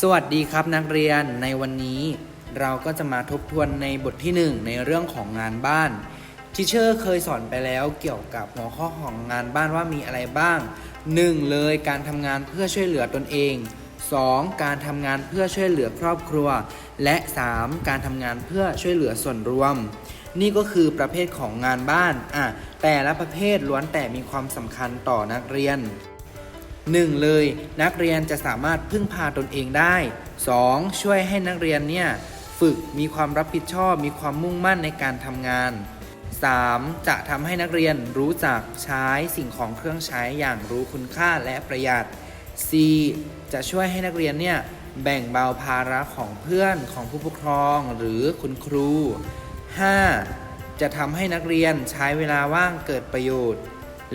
สวัสดีครับนักเรียนในวันนี้ เราก็จะมาทบทวนในบทที่ 1 ในเรื่องของงานบ้านทิเชอร์เคยสอนไปแล้วเกี่ยวกับหัวข้อของงานบ้านว่ามีอะไรบ้าง 1. เลยการทำงานเพื่อช่วยเหลือตนเอง 2. การทำงานเพื่อช่วยเหลือครอบครัว และ 3. การทำงานเพื่อช่วยเหลือส่วนรวม นี่ก็คือประเภทของงานบ้านอะแต่ละประเภทล้วนแต่มีความสำคัญต่อนักเรียน 1. เลยนักเรียนจะสามารถพึ่งพาตนเองได้ 2. ช่วยให้นักเรียนเนี่ยฝึกมีความรับผิดชอบมีความมุ่งมั่นในการทำงาน 3. จะทำให้นักเรียนรู้จักใช้สิ่งของเครื่องใช้อย่างรู้คุณค่าและประหยัด 4. จะช่วยให้นักเรียนเนี่ยแบ่งเบาภาระของเพื่อนของผู้ปกครองหรือคุณครู 5. จะทำให้นักเรียนใช้เวลาว่างเกิดประโยชน์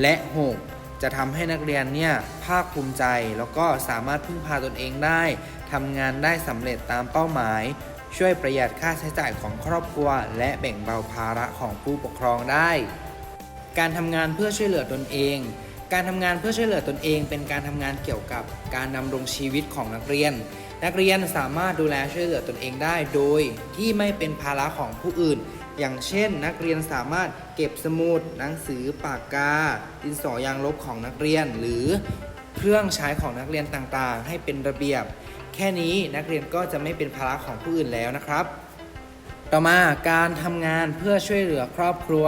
และ 6. จะทำให้นักเรียนเนี่ยภาคภูมิใจ แล้วก็สามารถพึ่งพาตนเองได้ทำงานได้สำเร็จตามเป้าหมาย ช่วยประหยัดค่าใช้จ่ายของครอบครัว และแบ่งเบาภาระของผู้ปกครองได้ การทำงานเพื่อช่วยเหลือตนเองการทำงานเพื่อช่วยเหลือตนเอง เป็นการทำงานเกี่ยวกับการดำรงชีวิตของนักเรียน นักเรียนสามารถดูแลช่วยเหลือตนเองได้ โดยที่ไม่เป็นภาระของผู้อื่น อย่างเช่น นักเรียนสามารถเก็บสมุด หนังสือปากกา ดินสอยางลบของนักเรียน หรือเครื่องใช้ของนักเรียนต่างๆ ให้เป็นระเบียบ แค่นี้นักเรียนก็จะไม่เป็นภาระของผู้อื่นแล้วนะครับ ต่อมาการทำงานเพื่อช่วยเหลือครอบครัว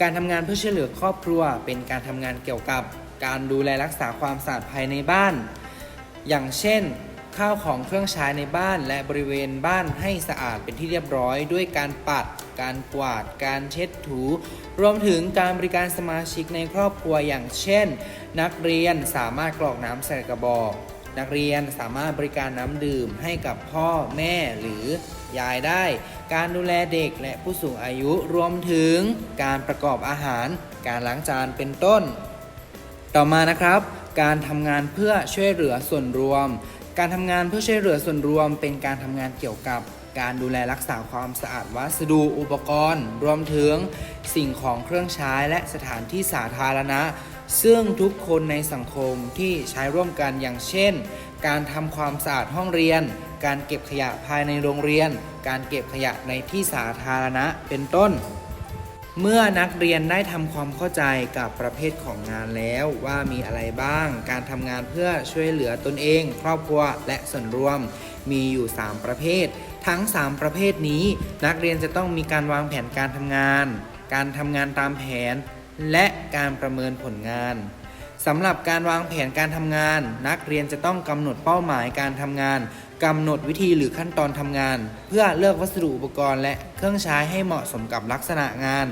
การทำงานเพื่อช่วยเหลือครอบครัว เป็นการทำงานเกี่ยวกับ การดูแลรักษาความสะอาดภายในบ้าน อย่างเช่น ข้าวของเครื่องใช้ในบ้านและบริเวณบ้านให้สะอาดเป็นที่เรียบร้อย ด้วยการปัด การกวาด การเช็ดถู รวมถึงการบริการสมาชิกในครอบครัวอย่างเช่น นักเรียนสามารถกรอกน้ำใส่กระบอก นักเรียนสามารถบริการน้ำดื่มให้กับพ่อแม่หรือยายได้ การดูแลเด็กและผู้สูงอายุรวมถึงการประกอบอาหาร การล้างจานเป็นต้น ต่อมานะครับ การทำงานเพื่อช่วยเหลือส่วนรวม การทำงานเพื่อช่วยเหลือส่วนรวมเป็นการทำงานเกี่ยวกับการดูแลรักษาความสะอาดวัสดุอุปกรณ์ รวมถึงสิ่งของเครื่องใช้และสถานที่สาธารณะ ซึ่งทุกคนในสังคมที่ใช้ร่วมกันอย่างเช่น การทำความสะอาดห้องเรียน การเก็บขยะภายในโรงเรียน การเก็บขยะในที่สาธารณะเป็นต้น เมื่อนักเรียนได้ทำความเข้าใจกับประเภทของงานแล้วว่ามีอะไรบ้าง การทำงานเพื่อช่วยเหลือตนเอง ครอบครัวและส่วนรวม มีอยู่ 3 ประเภท ทั้ง 3 ประเภทนี้ นักเรียนจะต้องมีการวางแผนการทำงาน การทำงานตามแผน และการประเมินผลงานสำหรับการวางแผนการทำงาน นักเรียนจะต้องกำหนดเป้าหมายการทำงาน กำหนดวิธีหรือขั้นตอนทำงาน เพื่อเลือกวัสดุอุปกรณ์และเครื่องใช้ให้เหมาะสมกับลักษณะงาน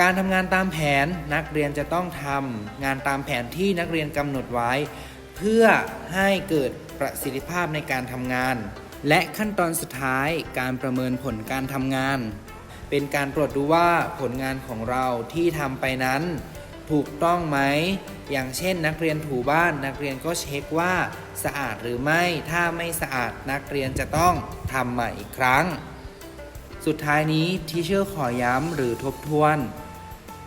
การทำงานตามแผนนักเรียนจะต้องทำงานตามแผนที่นักเรียนกำหนดไว้ เพื่อให้เกิดประสิทธิภาพในการทำงาน และขั้นตอนสุดท้ายการประเมินผลการทำงาน เป็นการตรวจดูว่าผลงานของเราที่ทำไปนั้น ถูกต้องไหม อย่างเช่น นักเรียนถูบ้านนักเรียนก็เช็คว่าสะอาดหรือไม่ ถ้าไม่สะอาดนักเรียนจะต้องทำใหม่อีกครั้ง สุดท้ายนี้ทีเชอร์ขอย้ำหรือทบทวน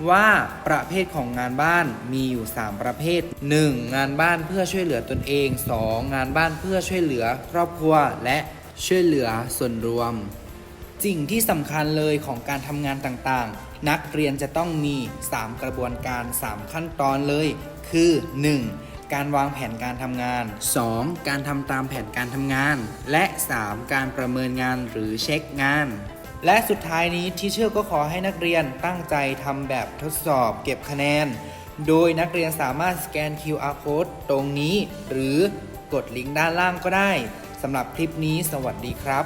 ว่าประเภทของงานบ้านมีอยู่ 3 ประเภท 1. งานบ้านเพื่อช่วยเหลือตนเอง 2. งานบ้านเพื่อช่วยเหลือครอบครัวและช่วยเหลือส่วนรวม สิ่งที่สำคัญเลยของการทำงานต่างๆ นักเรียนจะต้องมี 3 กระบวนการ 3 ขั้นตอนเลย คือ 1. การวางแผนการทำงาน 2. การทำตามแผนการทำงาน และ 3. การประเมินงานหรือเช็คงาน และสุดท้ายนี้ที่เชอร์ก็ขอให้นักเรียนตั้งใจทำแบบทดสอบเก็บคะแนน โดยนักเรียนสามารถสแกน QR code ตรงนี้ หรือกดลิงก์ด้านล่างก็ได้สำหรับคลิปนี้สวัสดีครับ